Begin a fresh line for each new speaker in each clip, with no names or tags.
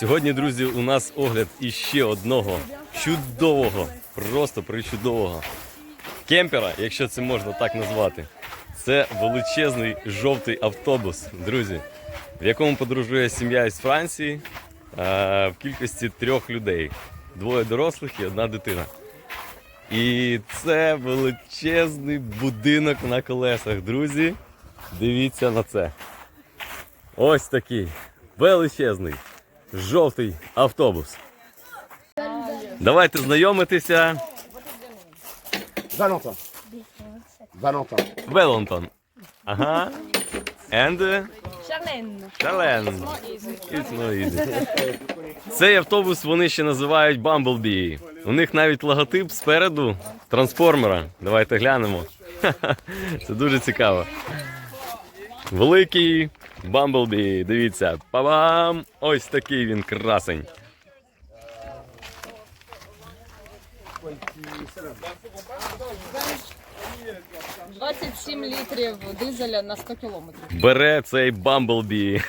Сьогодні, друзі, у нас огляд іще одного чудового, просто причудового кемпера, якщо це можна так назвати. Це величезний жовтий автобус, друзі, в якому подорожує сім'я із Франції е, в кількості трьох людей: двоє дорослих і одна дитина. І це величезний будинок на колесах, друзі. Дивіться на це. Ось такий величезний жовтий автобус. Давайте знайомитися.
Valentin. Valentin.
Велонтон. Ага. And. It's no easy. Цей автобус вони ще називають Bumblebee. У них навіть логотип спереду трансформера. Давайте глянемо. Це дуже цікаво. Великий Bumblebee. Дивіться. Па-бам! Ось такий він красень.
– 27 літрів дизеля на 100 кілометрів.
бере цей Бамблбі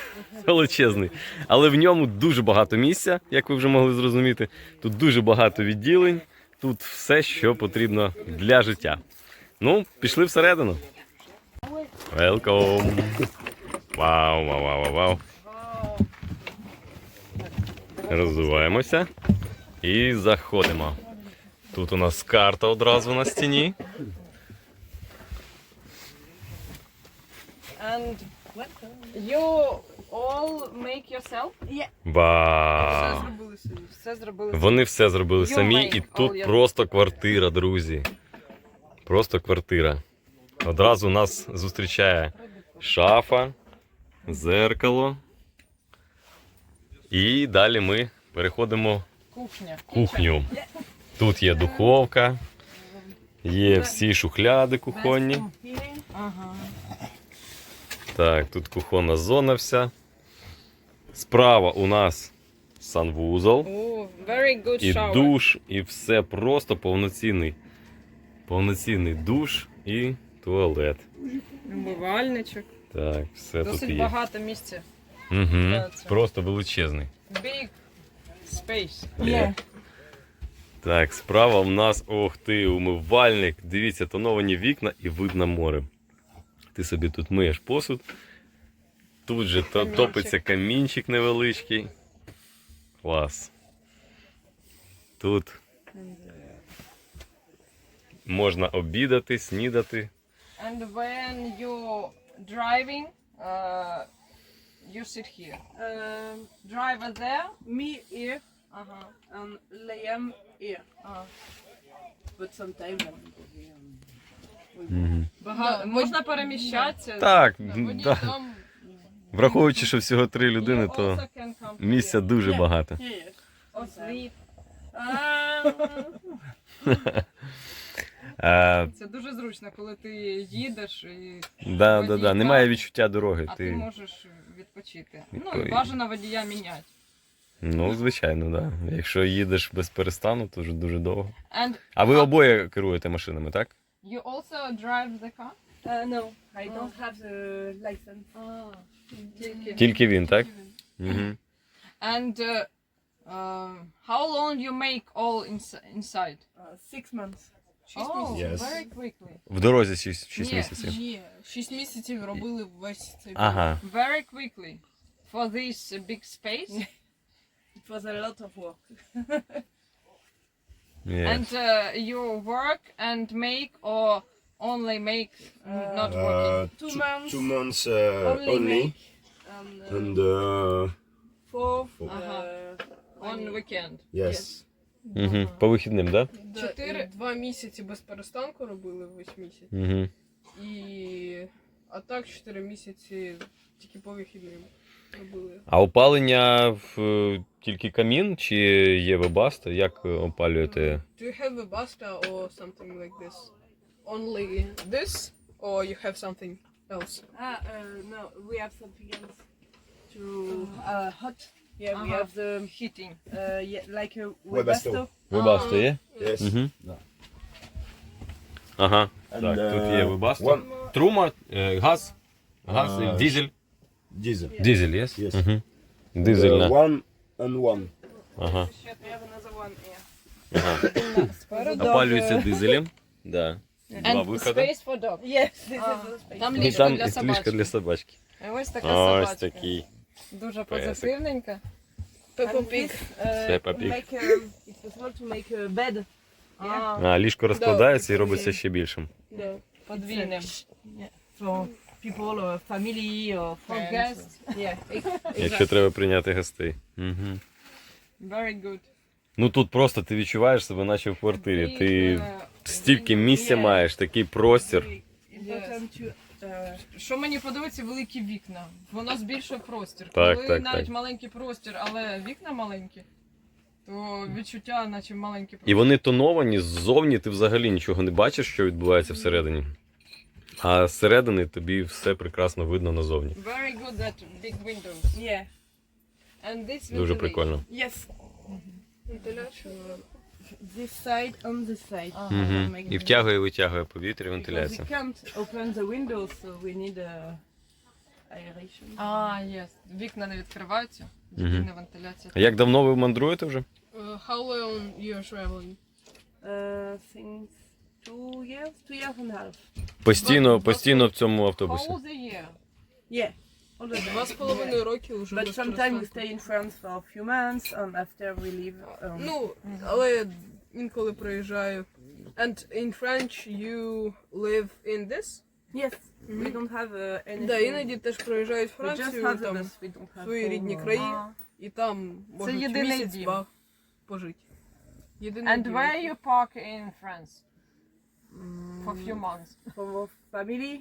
величезний. Але в ньому дуже багато місця, як ви вже могли зрозуміти. Тут дуже багато відділень, тут все, що потрібно для життя. Ну, пішли всередину. Welcome. Вау, вау, вау, вау, вау. Розвиваємося і заходимо. Тут у нас карта одразу на стіні.
And you all make yourself? Все
Вау!
Все зробили самі.
Вони все зробили
You
самі,
make
і
all
тут
your-
просто квартира, друзі. Просто квартира. Одразу нас зустрічає шафа, зеркало. І далі ми переходимо
Кухня.
в кухню. Тут є духовка, є всі шухляди кухонні. Так, тут кухонна зона вся. Справа у нас санвузол. І душ, і все просто повноцінний. Повноцінний душ і туалет.
Умивальничок.
Так, все тут
Досить
є.
багато місця.
Угу.
Це-
Просто величезний.
Big space.
Є. Так, справа в нас, ох ти, умивальник. Дивіться, тоновані вікна і вид на море. Ти собі тут миєш посуд. Тут же то,
Камінчик.
топиться камінчик невеличкий. Клас. Тут можна обідати, снідати.
And when you driving, uh, you sit here.
Um,
Driver there.
me here
Ага.
and Liam here.
ага.
But sometimes I'm here.
Бага... Можна переміщатися.
Так,
Водій
да.
там.
враховуючи, що всього три людини, то місця
here.
дуже багато.
Yeah, yes.
Or.
Um,
Це дуже зручно, коли ти їдеш і
да, да, да. Немає відчуття дороги.
а ти
Ти...
можеш відпочити. Ну і бажано водія міняти.
Ну, звичайно, да. Якщо їдеш без перестану, то вже дуже довго.
And
А ви обоє керуєте машинами, так?
you also drive the car?
uh, no, I don't have the license.
А, тільки.
Тільки він, так? Угу.
And uh, uh, how long you make all inside?
Uh, six months.
Oh,
Yes.
very quickly.
В дорозі 6, 6
Ні.
місяців.
Ні, шість місяців робили весь цей.
Ага.
Very quickly. For this uh, big space.
It was a lot of work.
Yes.
And uh, you work and make or only make
Uh,
not working?
Uh,
Two
two,
months.
two months uh,
Only
only,
make. And, uh,
and uh,
fourth,
Four.
uh,
On weekend.
yes,
Угу. По вихідним, так?
да,
Чотири-
два місяці без перестанку робили весь місяць.
Угу.
І а так чотири місяці тільки по вихідним робили.
А опалення в е, тільки камін чи є вебаста? Як е, опалюєте?
Do you have a or something like this? Only this, or you have something else? Ah, uh, no, we have something else. To uh, hot. Yeah, we
Uh-huh.
have the
Heating.
uh, yeah, like a
Webasto.
webasto.
Вебаста є?
yes.
Угу. Ага.
And,
Так, тут
uh,
є вебаста.
one
Трума, е, газ, газ,
А,
дизель.
diesel.
Дизель, є?
Yes.
Угу.
Uh,
Дизельна.
one
and one.
Ага.
We have another one here.
ага.
Спереду.
Опалюється дизелем. Да. Два
And
виходи.
space for dog.
Yes, this
А,
is the space.
Там
І
ліжко
там
для
ліжко
собачки.
для собачки.
І ось така
Ось
собачка.
такий.
Дуже
Песик.
позитивненька.
Peppa
And
Pig.
Peppa Pig.
Make, it's possible to make a bed.
А,
А, ліжко розкладається і робиться ще більшим.
Yeah.
подвійним.
for people or family or
For
friends.
guests.
Yeah,
Якщо треба прийняти гостей. Угу.
Very good.
Ну тут просто ти відчуваєш себе, наче в квартирі. Ти
е,
стільки місця маєш, такий простір.
important to
Що мені подобається, великі вікна. Воно збільшує простір.
Так,
Коли
так,
навіть
так.
маленький простір, але вікна маленькі, то відчуття, наче маленький
І вони тоновані, ззовні ти взагалі нічого не бачиш, що відбувається всередині. А зсередини тобі все прекрасно видно назовні.
Very good that big windows.
yeah.
And this
Дуже
ventilation.
прикольно.
Yes,
Вентиляція.
This side on this side.
Угу.
make
І
the-
втягує і витягує повітря,
Because
вентиляція.
we can't open the windows, so we need uh, aeration.
А, є. Вікна не відкриваються.
Мгм.
Єдина вентиляція.
А як давно ви мандруєте вже?
Uh, how long you're traveling?
Uh, since two years, two years and a half.
Постійно, постійно в цьому автобусі.
How old are you?
Yeah. all the time.
Два з половиною роки вже.
But
без
sometimes we
перестанку.
stay in France for a few months, and after we leave. Um,
Ну, але інколи приїжджаю. And in French you live in this?
Yes, we don't have uh, anything.
Да, іноді теж приїжджають в
we just
Францію,
have the
там,
bus. We don't have
свої
home
рідні
or-
краї,
А.
і там можуть
єдиний
місяць
дім.
два пожити. Єдиний
And
дім.
where you park in France?
Mm,
For few months.
for family.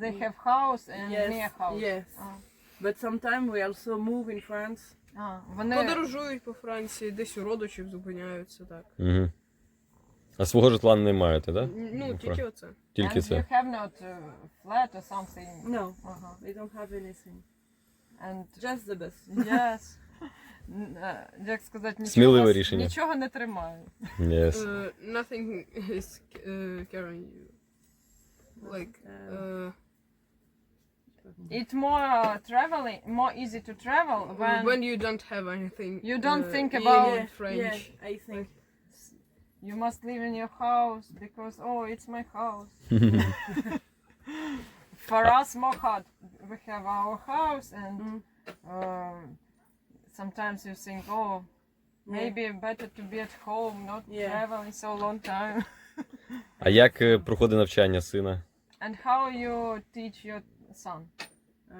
They have house and
Yes,
near house.
yes.
А.
But sometimes we also move in France.
А, вони...
Подорожують по Франції, десь у родичів зупиняються так.
Угу. А свого житла не маєте, так? Да?
Ну, тільки оце.
Тільки
And
це.
you have not uh, flat or something?
No,
Ага.
we don't have anything.
And
Just the bus.
yes. Н- е, Як сказати, нічого,
Сміливе рішення.
нічого не тримаю.
Yes.
Uh, nothing is uh, carrying you. Like, uh,
It's more uh, traveling, more easy to travel when,
when, you don't have anything.
You don't
uh,
think
in
about-
French.
Yeah, I think.
you must live in your house because oh, it's my house. For us, more hard. We have our house, and
Mm.
um, sometimes you think, oh, maybe better to be at home, not
Yeah.
traveling so long time.
А як е, проходить навчання сина?
And how you teach your son?
Uh,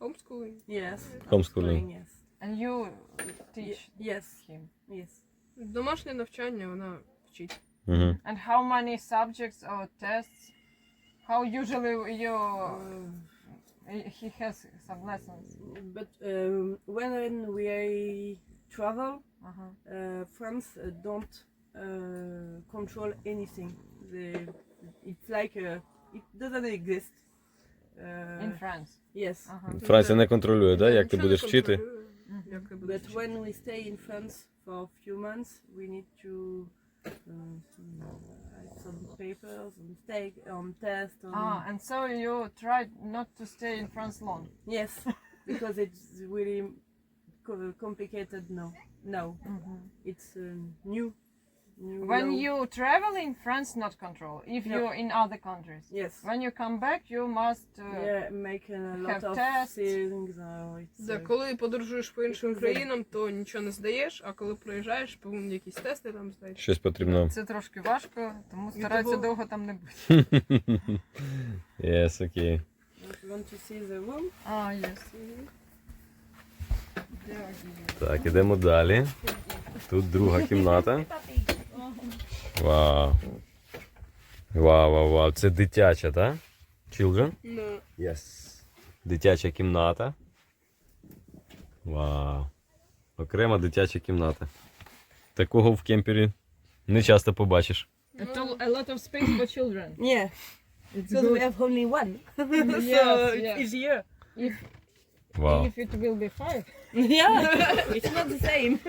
Homeschooling.
yes.
Homeschooling.
Yes.
And you
Ye-
teach
yes.
him.
Yes.
Домашнє навчання вона вчить.
Угу.
And how many subjects or tests? How usually you
Uh,
he has some lessons?
but um, when we travel,
Uh-huh.
uh, France uh, don't uh, control anything. They, it's like uh, it doesn't exist. Uh,
In France.
yes.
Uh-huh.
Франція не контролює, да? як ти
Нічого не
будеш вчити?
контролює, Як ти будеш
But
вчити.
when we stay in France for a few months, we need to um, write some papers and take on test. On,
Ah, and so you tried not to stay in France long.
Yes, because it's really co- complicated now. Now it's um, new. new
When
law.
you travel in France, not control. If
No.
you're in other countries.
yes,
When you come back, you must. Uh,
yeah, make a lot
have
of
tests.
things. Uh, it's,
Да,
uh,
коли подорожуєш по іншим країнам, то нічого не здаєш, а коли приїжджаєш, повинні якісь тести там здати.
Щось потрібно.
Це трошки важко, тому
І
стараються
того-
довго там не бути.
Yes, окей.
you want to see the room?
А, yes.
Так, ідемо далі. Тут друга кімната. Вау. Вау, вау, вау. Це дитяча, так? Children?
Ну,
Yes. Дитяча кімната. Вау. Окрема дитяча кімната. Такого в кемпері не часто побачиш.
A lot of space for children.
Yeah, because we have only one, so it's
yes.
easier.
Вау.
If it will be five.
Yeah, it's not the same.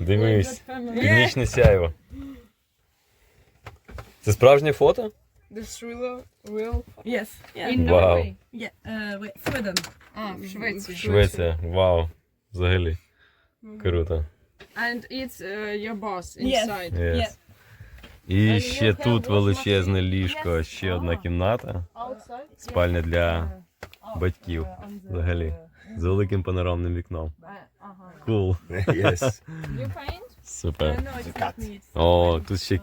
Дивись. Північне сяйво. Це справжнє фото?
this real, real.
Yes. Yeah.
In
Wow.
Norway.
Yeah. Uh, wait, Sweden.
А, в Швеції.
Швеція. Вау. Взагалі. Круто.
And it's uh, your boss
Yes.
inside.
Yes. І ще тут величезне ліжко, ще одна кімната.
Outside.
Спальня для батьків. Взагалі. З великим панорамним вікном.
Ага.
Кул.
yes.
You paint?
Супер.
Uh, no, it's not me.
О, тут ще,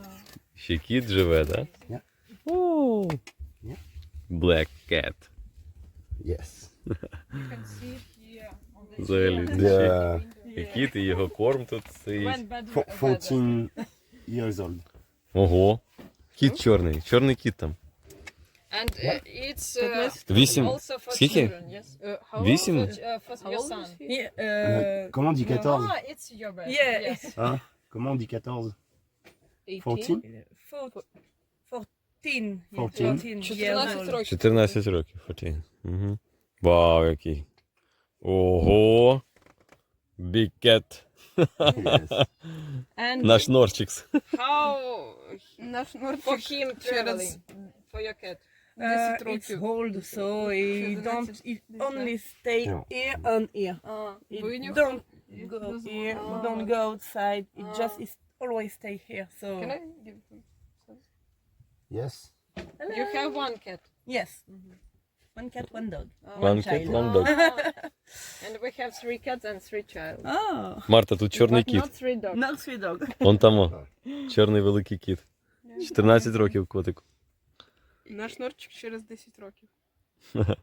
ще кіт живе, так?
Yeah.
О.
Yeah.
Black cat.
Yes.
You can see here on the
Взагалі.
The
І кіт, і його корм тут стоїть.
When bed,
fo-
bed.
14 years old.
Ого. Кіт чорний. Чорний кіт там.
And uh, it's uh,
Вісім.
also for
Скільки?
children, yes?
Uh, how
Вісім?
For, uh, for
How
your
old
son.
is he?
Yeah,
Euh,
uh,
Comment on dit 14
Ah, it's your bed.
Yeah.
Yes.
Hein Comment on dit 14
18?
14
four, 14.
14.
14 years
14
old.
років.
14 років. 14. Угу. Вау, який. Ого. Big cat.
Yes.
And
Наш Норчикс.
how
Наш
for
Норчик
him traveling for your cat?
Uh,
10
it's
років.
old, so he don't. He only stay
Yeah.
here and here.
А,
It
Винюхав?
don't
І
go
дозволив.
here.
Ah.
Don't go outside. It
Ah.
just is always stay here. So
Can I give him?
Yes.
you have one cat.
yes, one cat, one dog.
One cat,
child.
one dog.
And we have three cats and three child.
Oh,
Марта, тут чорний
But
кіт.
not three dogs.
not three dog.
Вон там. о. Чорний великий кіт. 14 років котику.
Наш Норчик через 10 років.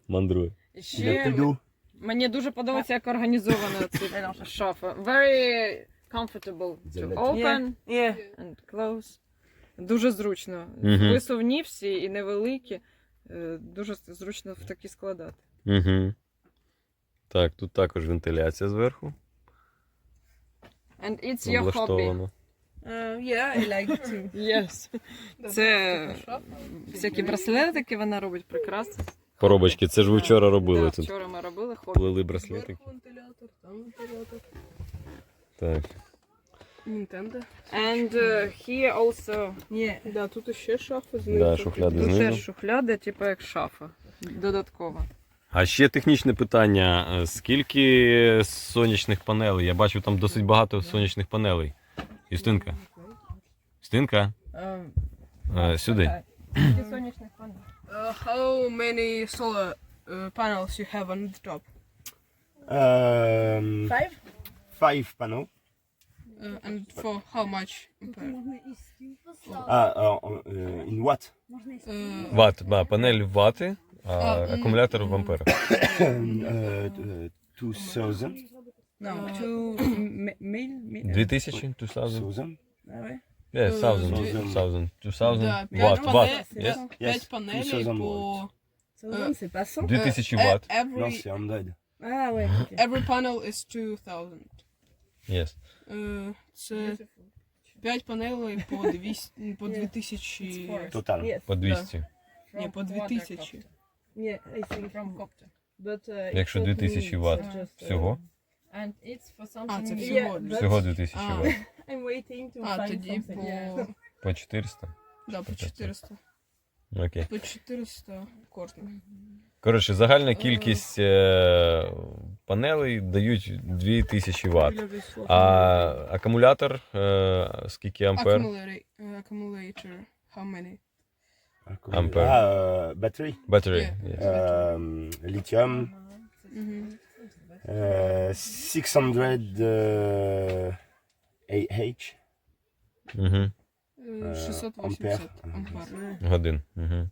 Мандрує.
Ще мені дуже подобається, як організована ця шафа. Very comfortable to open
Yeah.
and close. Дуже зручно.
Мгм.
Висувні всі і невеликі. Е, Дуже зручно в такі складати.
Угу. Так, тут також вентиляція зверху.
And it's your hobby.
Облаштовано.
Uh, yeah, I like to.
Yes. Це всякі браслетики вона робить прекрасно.
Коробочки, це ж ви вчора робили
Да,
тут.
Вчора ми робили хобі.
Плели браслетики.
Зверху вентилятор, там вентилятор.
Так.
Нінтендо.
And uh, here also
Yeah.
Да, тут ще шафа знизу.
Да, шухляди
тут
знизу.
теж шухляди, типу як шафа. Додаткова.
А ще технічне питання: Е, скільки сонячних панелей? Я бачу там досить багато сонячних панелей. Юстинка. Юстинка, е, сюди.
Скільки сонячних панелей?
Uh, how many solar uh, panels you have on the top?
Um,
Five?
five panels.
Uh, and for how much? ampere?
Ah, alors, euh, in watt
Uh,
Ват, да, панель вати, а
А, м.
акумулятор в амперах.
uh, uh, 2000.
No, two mi- mil. mil.
2000, 2000.
2000.
Ah ouais.
Yeah, 1000,
Thousand.
2000, 2000
Да,
ват,
п'ять
ват.
панелей-
Yes?
П'ять
Yes,
панелей
2000
по...
So then, c'est pas 100
2000
Uh,
ват.
Non,
Every,
c'est 100.
Ah ouais. ok.
every panel is 2000.
Yes.
Uh, це 5 панелей по 200, по 2000...
Total.
Yes.
По 200.
Ні, по 2000.
Yeah, I think
From copter.
But uh,
Якщо
it
2000
means
ват
just, uh,
всього,
And it's for something
А, це
new.
всього.
Yeah,
всього
but
2000
А.
ват.
I'm waiting to
А,
find
тоді
something.
по...
По 400.
Да, по 400.
Окей.
По 400 кожна.
Коротше, загальна кількість е, панелей дають 2000 ват. А акумулятор е, скільки ампер?
Uh, accumulator, how many?
Ampere.
Ah, euh, battery.
Battery. Yes.
Euh, lithium.
Мгм.
Euh, 600 uh, AH.
Угу.
Е,
Е,
680
ампер.
ампер.
Годин. Угу.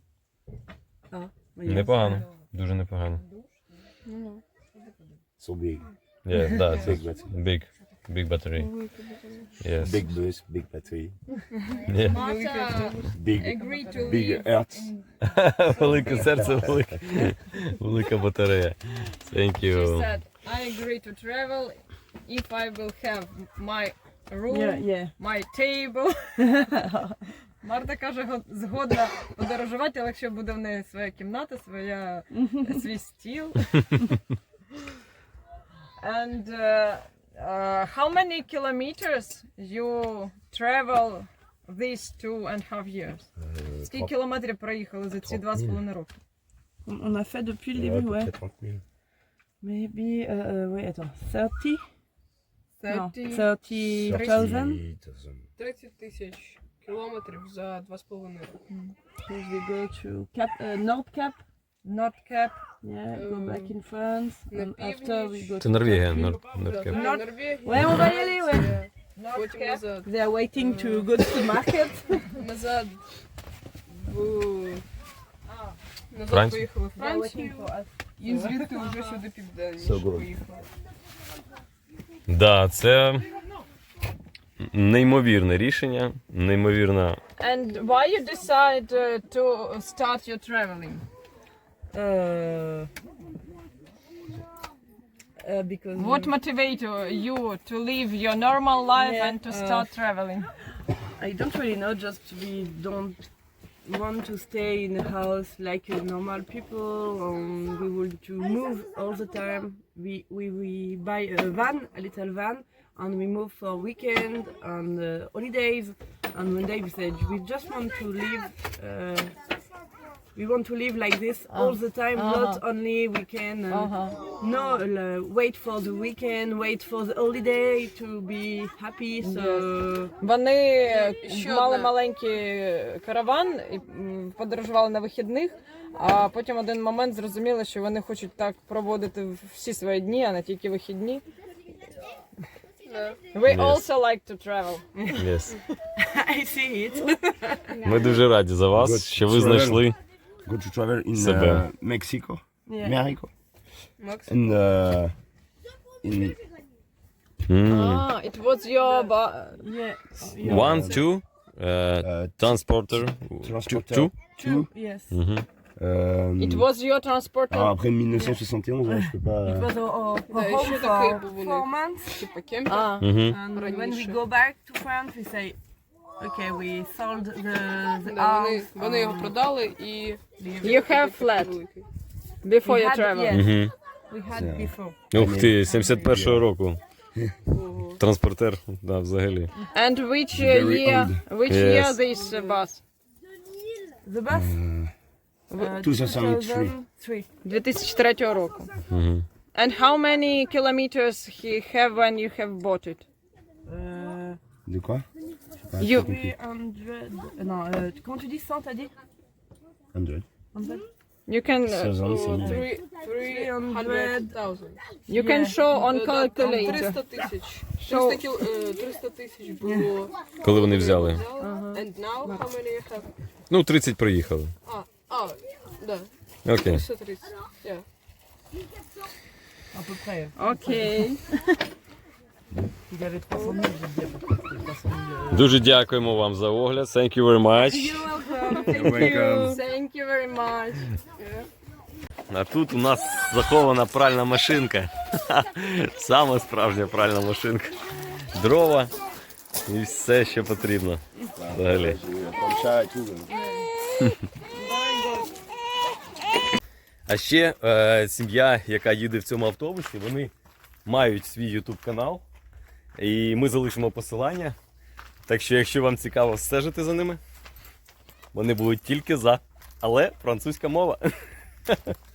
Непогано. Дуже непогано.
Ну,
So big.
Yeah, да, це
Big battery.
big. Big battery. Yes.
Big bus, big battery.
Yeah.
Marta
Big,
agreed to
big
live
earth.
Велике серце, велика, велика батарея. Thank
She
you.
said, I agree to travel if I will have my room,
Yeah, yeah.
my table. Марта каже, го- згодна подорожувати, але якщо буде в неї своя кімната, своя, свій стіл. And uh, uh, how many kilometers you travel these two and a half years? Скільки кілометрів проїхали за ці два з половиною роки?
On on a fait depuis le début, ouais.
30 000.
Maybe, uh, uh, wait, attends, 30? No,
30,
30,000.
30 тисяч кілометрів за 2,5 роки.
Because we go to Cap, uh, Nord Cap.
Not cap.
Yeah, go
Um,
back in France.
на
And after we go
Це
to
Норвегія.
Turkey.
Нор...
Да,
Норкеп.
потім Норвегія,
Ouais, on va y aller, ouais.
Франція,
Not
потім
cap.
назад.
They are waiting to go to the market.
Назад в... Назад
Францію?
поїхали в
They are waiting
Францію
for us.
і звідти вже сюди південніше
So good.
поїхали.
Да, це неймовірне рішення, неймовірна.
And why you decide uh, to start your traveling?
Uh, uh, because
What
we-
motivated you to leave your normal life
Yeah,
and to
uh,
start traveling?
I don't really know. Just we don't want to stay in a house like uh, normal people. Um, we want to move all the time. We, we we buy a van, a little van, and we move for weekend and uh, holidays. And one day said we just want to live. Uh, we want to live like this all the time, not only weekend. And No, uh, wait for the weekend, wait for the holiday to be happy. So.
Вони е,
ще
мали
одне.
маленький караван і м, подорожували на вихідних, а потім один момент зрозуміли, що вони хочуть так проводити всі свої дні, а не тільки вихідні.
Да.
We
Yes.
also like to travel.
Yes.
I see it.
Ми дуже раді за вас,
Good.
що ви знайшли.
Go to travel in
Себе.
uh, Mexico,
Yeah.
Mexico,
Макс,
and uh, in
М.
Ah, it was your ba-
Yeah.
One, two, е,
uh,
transporter, two,
transporter.
two.
two.
Yes.
Мгм.
Euh,
It was your transporter.
alors après 1971, ouais, je peux pas.
It was our, our
Да,
home
ще такий
for
був у
four
них.
months.
типа кемпер.
А,
Мгм.
And when we
Раніше.
go back to France, we say, okay, we sold the, the
Да, вони,
house.
вони його
um,
продали і...
you have flat
Великий.
before
We
you
had-
travel.
yeah.
Мгм.
we had before.
Ух ти, 71-го року.
Ого.
Транспортер, да, взагалі.
And which uh,
Very
year? Which
Yes.
year this uh, bus?
The bus?
Uh,
Uh,
2003.
2003.
2003 року.
Мгм.
And how many kilometers he have when you have bought it?
Uh,
De quoi J'ai pas
You-
compris.
300. euh, Non, euh, quand tu dis 100, t'as dit
100.
100?
You can uh,
16 ans, c'est
О,
bien.
три- 300,000.
you can show on
Е,
calculator.
300 тисяч. 300 кіл- е, 300 тисяч було.
Коли вони взяли?
And now how many you have?
Ну, 30 проїхали.
А, а, да.
Окей.
330. Yeah.
À peu près.
Окей.
Il avait 300 000, j'ai dit à peu près. c'était 300 000.
Дуже дякуємо вам за огляд. Thank you very much.
You're welcome.
Thank you very much.
А тут у нас захована пральна машинка. Саме справжня пральна машинка. Дрова і все, що потрібно. Взагалі. А ще е, сім'я, яка їде в цьому автобусі, вони мають свій YouTube канал. І ми залишимо посилання. Так що, якщо вам цікаво стежити за ними, вони будуть тільки за. Але французька мова.